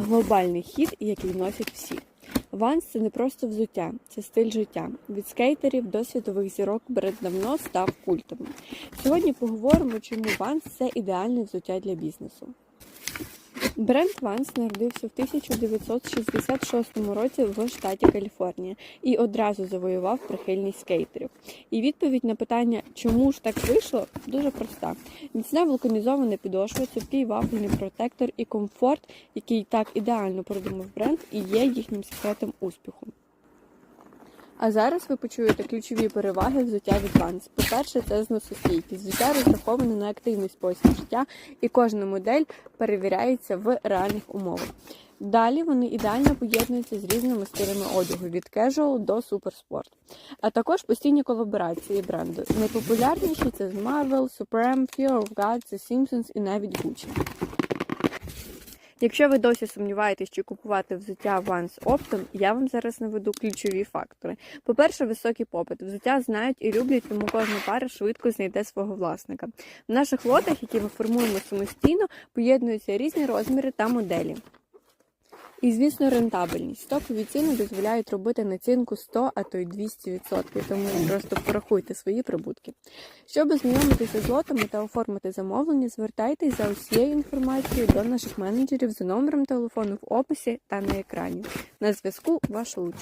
глобальний хід, який носять всі. Ванс це не просто взуття, це стиль життя. Від скейтерів до світових зірок бред давно став культовим. Сьогодні поговоримо, чому Ванс це ідеальне взуття для бізнесу. Бренд Ванс народився в 1966 році в штаті Каліфорнія і одразу завоював прихильність скейтерів. І відповідь на питання, чому ж так вийшло, дуже проста: міцна вулканізована підошва, цупкий вафельний протектор і комфорт, який так ідеально продумав бренд, і є їхнім секретом успіху. А зараз ви почуєте ключові переваги взуття від Vans. По-перше, це зносостійкість. Взуття розраховане на активний спосіб життя, і кожна модель перевіряється в реальних умовах. Далі вони ідеально поєднуються з різними стилями одягу від casual до суперспорт. А також постійні колаборації бренду. Найпопулярніші це з Marvel, Supreme, Fear of God, The Simpsons і навіть Gucci. Якщо ви досі сумніваєтесь, чи купувати взуття Vans оптом, я вам зараз наведу ключові фактори. По-перше, високий попит. Взуття знають і люблять, тому кожна пара швидко знайде свого власника. В наших лотах, які ми формуємо самостійно, поєднуються різні розміри та моделі. І, звісно, рентабельність. Стокові ціни дозволяють робити націнку 100, а то й 200%, тому просто порахуйте свої прибутки. Щоб ознайомитися з лотами та оформити замовлення, звертайтесь за усією інформацією до наших менеджерів за номером телефону в описі та на екрані. На зв'язку ваш луч.